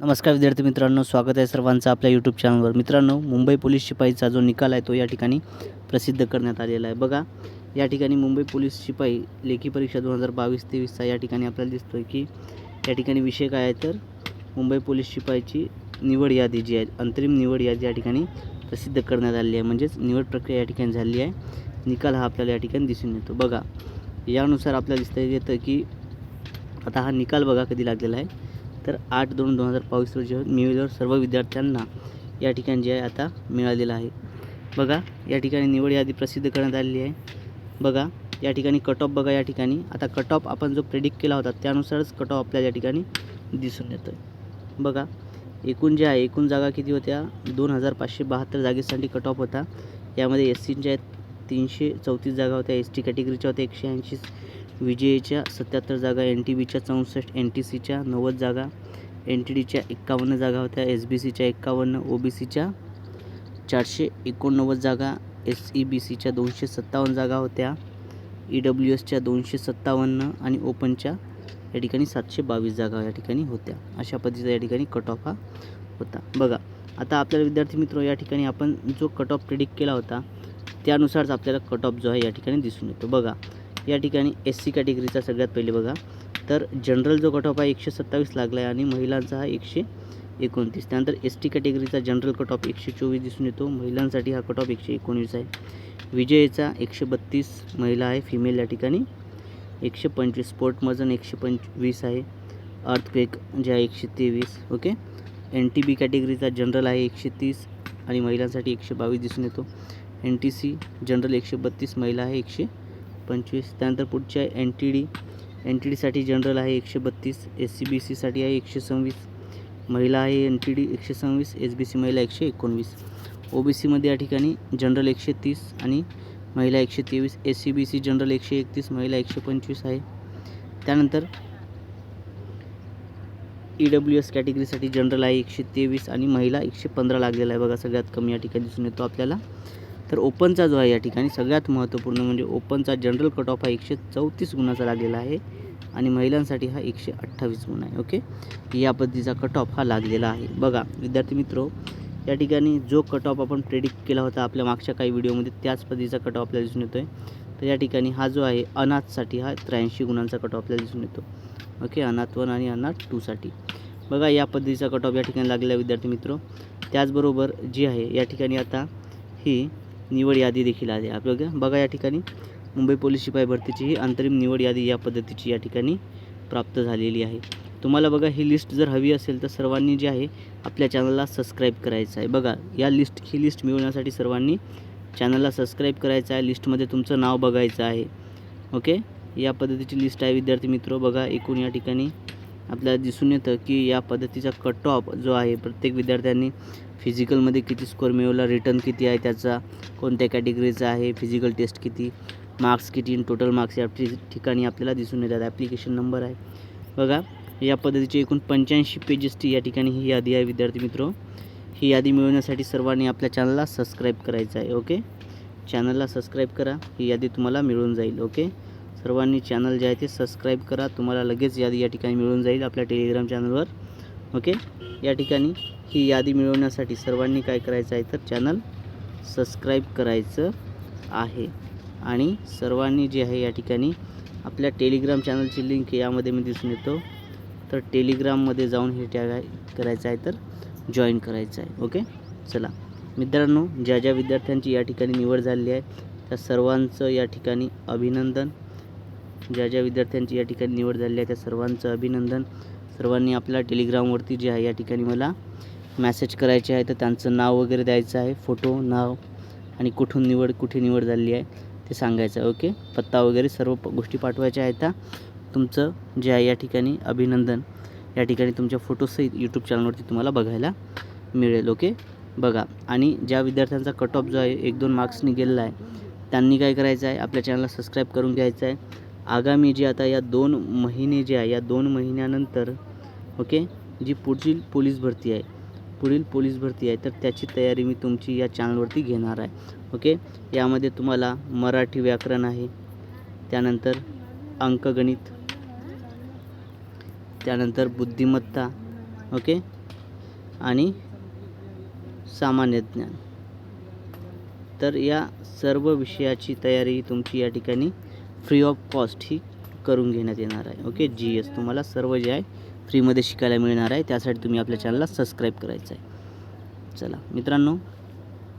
नमस्कार विद्यार्थी मित्रांनो स्वागत आहे सर्वांचं आपल्या यूट्यूब चॅनलवर मित्रांनो मुंबई पोलीस शिपाईचा जो निकाल आहे तो या ठिकाणी प्रसिद्ध करण्यात आलेला आहे. बघा या ठिकाणी मुंबई पोलीस शिपाई लेखी परीक्षा दोन हजार बावीस तेवीसचा या ठिकाणी आपल्याला दिसतो आहे की या ठिकाणी विषय काय आहे तर मुंबई पोलीस शिपाईची निवड यादी जी आहे अंतरिम निवड यादी या ठिकाणी प्रसिद्ध करण्यात आलेली आहे. म्हणजेच निवड प्रक्रिया या ठिकाणी झालेली आहे. निकाल हा आपल्याला या ठिकाणी दिसून येतो. बघा यानुसार आपल्याला दिसतं येतं की आता हा निकाल बघा कधी लागलेला आहे. तर आठ दोन दोन हजार बावीस रोजी मिळाल्यावर सर्व विद्यार्थ्यांना या ठिकाणी जे आहे आता मिळालेलं आहे. बघा या ठिकाणी निवड यादी प्रसिद्ध करण्यात आलेली आहे. बघा या ठिकाणी कट ऑफ बघा या ठिकाणी. आता कट ऑफ आपण जो प्रेडिक्ट केला होता त्यानुसारच कट ऑफ आपल्या या ठिकाणी दिसून येतो आहे बघा एकूण जे आहे एकूण जागा किती होत्या? दोन हजार पाचशे बहात्तर जागेसाठी कट ऑफ होता. यामध्ये एस सीच्या तीनशे चौतीस जागा होत्या एस टी कॅटेगरीच्या होत्या एकशे ऐंशी विजयच्या सत्याहत्तर जागा एन टी बीच्या चौसष्ट एन टी सीच्या नव्वद जागा एन टी डीच्या एक्कावन्न जागा होत्या एस बी सीच्या एक्कावन्न ओ बी सीच्या चारशे एकोणनव्वद जागा एस ई बी सीच्या दोनशे सत्तावन्न जागा होत्या ई डब्ल्यू एसच्या दोनशे सत्तावन्न आणि ओपनच्या या ठिकाणी सातशे बावीस जागा या ठिकाणी होत्या. अशा पद्धतीचा या ठिकाणी कट ऑफ हा होता. बघा आता आपल्याला विद्यार्थी मित्र या ठिकाणी आपण जो कट ऑफ प्रिडिक्ट केला होता त्यानुसारच आपल्याला कट ऑफ जो आहे या ठिकाणी दिसून येतो. बघा या ठिकाणी एस सी कॅटेगरीचा सगळ्यात पहिले बघा. तर जनरल जो कट ऑफ आहे एकशे सत्तावीस लागला आहे आणि महिलांचा हा एकशे एकोणतीस. त्यानंतर एस टी कॅटेगरीचा जनरल कट ऑफ एकशे चोवीस दिसून येतो. महिलांसाठी हा कट ऑफ एकशे एकोणीस आहे. विजयचा एकशे बत्तीस महिला आहे फिमेल या ठिकाणी एकशे पंचवीस. स्पोर्टमधून एकशे पंचवीस आहे. अर्थक्वेक जे आहे एकशे तेवीस ओके एन टी बी कॅटेगरीचा जनरल आहे एकशे तीस आणि महिलांसाठी एकशे बावीस दिसून येतो. एन टी सी जनरल एकशे बत्तीस महिला आहे एकशे पंचवीस. त्यानंतर पुढच्या N T D N T डीसाठी जनरल आहे एकशे बत्तीस एस सी बी सीसाठी आहे एकशे सव्वीस महिला आहे एन टी डी एकशे सव्वीस एस बी सी महिला एकशे एकोणवीस ओ बी सीमध्ये या ठिकाणी जनरल एकशे तीस आणि महिला एकशे तेवीस S C B C general एकशे एकतीस महिला एकशे पंचवीस आहे. त्यानंतर ई डब्ल्यू एस कॅटेगरीसाठी जनरल आहे एकशे तेवीस आणि महिला एकशे पंधरा लागलेला आहे. बघा सगळ्यात कमी या ठिकाणी दिसून येतो आपल्याला. तर ओपनचा जो आहे या ठिकाणी सगळ्यात महत्त्वपूर्ण म्हणजे ओपनचा जनरल कट ऑफ हा एकशे चौतीस गुणाचा लागलेला आहे आणि महिलांसाठी हा एकशे अठ्ठावीस गुण आहे ओके? या पद्धतीचा कट ऑफ हा लागलेला आहे. बघा विद्यार्थी मित्र या ठिकाणी जो कट ऑफ आपण प्रेडिक्ट केला होता आपल्या मागच्या काही व्हिडिओमध्ये त्याच पद्धतीचा कट ऑफ आपल्याला दिसून येतो आहे तर या ठिकाणी हा जो आहे अनाथसाठी हा त्र्याऐंशी गुणांचा कट ऑफ आपल्याला दिसून येतो. ओके अनाथ वन आणि अनाथ टूसाठी. बघा या पद्धतीचा कट ऑफ या ठिकाणी लागलेला आहे विद्यार्थी मित्र. त्याचबरोबर जी आहे या ठिकाणी आता ही निवड यादी देखील आली आपल्या बघा या ठिकाणी मुंबई पोलीस शिपाई भरतीची ही अंतरिम निवड यादी या पद्धतीची या ठिकाणी प्राप्त झालेली आहे. तुम्हाला बघा ही लिस्ट जर हवी असेल तर सर्वांनी जे आहे आपल्या चॅनलला सबस्क्राईब करायचं आहे. बघा या लिस्ट ही लिस्ट मिळवण्यासाठी सर्वांनी चॅनलला सबस्क्राईब करायचं आहे. लिस्टमध्ये तुमचं नाव बघायचं आहे. ओके या पद्धतीची लिस्ट आहे विद्यार्थी मित्र. बघा एकूण या ठिकाणी आपल्याला दिसून येतं की या पद्धतीचा कट ऑफ जो आहे प्रत्येक विद्यार्थ्यांनी फिजिकलमध्ये किती स्कोअर मिळवला रिटर्न किती आहे त्याचा कोणत्या कॅटेगरीचा आहे फिजिकल टेस्ट किती मार्क्स किती टोटल मार्क्स या ठिकाणी आपल्याला दिसून येतात. ॲप्लिकेशन नंबर आहे. बघा या पद्धतीची एकूण पंच्याऐंशी पेजेसची या ठिकाणी ही यादी आहे विद्यार्थी मित्र. ही यादी मिळवण्यासाठी सर्वांनी आपल्या चॅनलला सबस्क्राईब करायचं आहे ओके चॅनलला सबस्क्राईब करा. ही यादी तुम्हाला मिळून जाईल ओके सर्वांनी चॅनल जे आहे ते सबस्क्राईब करा. तुम्हाला लगेच यादी या ठिकाणी मिळून जाईल आपल्या टेलिग्राम चॅनलवर ओके या ठिकाणी ही यादी मिळवण्यासाठी सर्वांनी काय करायचं आहे तर चॅनल सबस्क्राईब करायचं आहे. आणि सर्वांनी जे आहे या ठिकाणी आपल्या टेलिग्राम चॅनलची लिंक यामध्ये मी दिसून येतो. तर टेलिग्राममध्ये जाऊन हे टॅग करायचं आहे तर जॉईन करायचं आहे. ओके चला. मित्रांनो ज्या ज्या विद्यार्थ्यांची या ठिकाणी निवड झालेली आहे त्या सर्वांचं या ठिकाणी अभिनंदन. ज्या ज्या विद्यार्थ्यांची या ठिकाणी निवड झालेली आहे त्या सर्वांचं अभिनंदन. सर्वांनी आपल्या टेलिग्रामवरती जे आहे या ठिकाणी मला मॅसेज करायचे आहे. तर त्यांचं नाव वगैरे द्यायचं आहे फोटो नाव आणि कुठून निवड कुठे निवड झालेली आहे ते सांगायचं आहे ओके पत्ता वगैरे सर्व गोष्टी पाठवायच्या आहेत. त्या तुमचं जे आहे या ठिकाणी अभिनंदन. या ठिकाणी तुमच्या फोटोसहित यूट्यूब चॅनलवरती तुम्हाला बघायला मिळेल ओके बघा. आणि ज्या विद्यार्थ्यांचा कट ऑफ जो आहे एक दोन मार्क्सनी गेलेला आहे त्यांनी काय करायचं आहे आपल्या चॅनलला सबस्क्राईब करून घ्यायचं आहे. आगामी जी आता या दोन महिने जे आहे या दोन महिन्यानंतर ओके जी पुढची पोलीस भरती आहे पुढील पोलीस भरती आहे तर त्याची तयारी मी तुमची या चॅनलवरती घेणार आहे ओके यामध्ये तुम्हाला मराठी व्याकरण आहे त्यानंतर अंकगणित त्यानंतर बुद्धिमत्ता ओके आणि सामान्य ज्ञान. तर या सर्व विषयाची तयारी तुमची या ठिकाणी फ्री ऑफ कॉस्ट ही करून घेण्यात येणार आहे. ओके? जी एस तुम्हाला सर्व जे आहे फ्रीमध्ये शिकायला मिळणार आहे. त्यासाठी तुम्ही आपल्या चॅनलला सबस्क्राईब करायचं आहे. चला मित्रांनो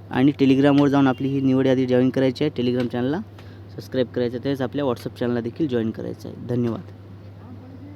आणि टेलिग्रामवर जाऊन आपली ही निवड यादी जॉईन करायची आहे. टेलिग्राम चॅनलला सबस्क्राईब करायचं आहे. आपल्या व्हॉट्सअप चॅनलला देखील जॉईन करायचं आहे. धन्यवाद.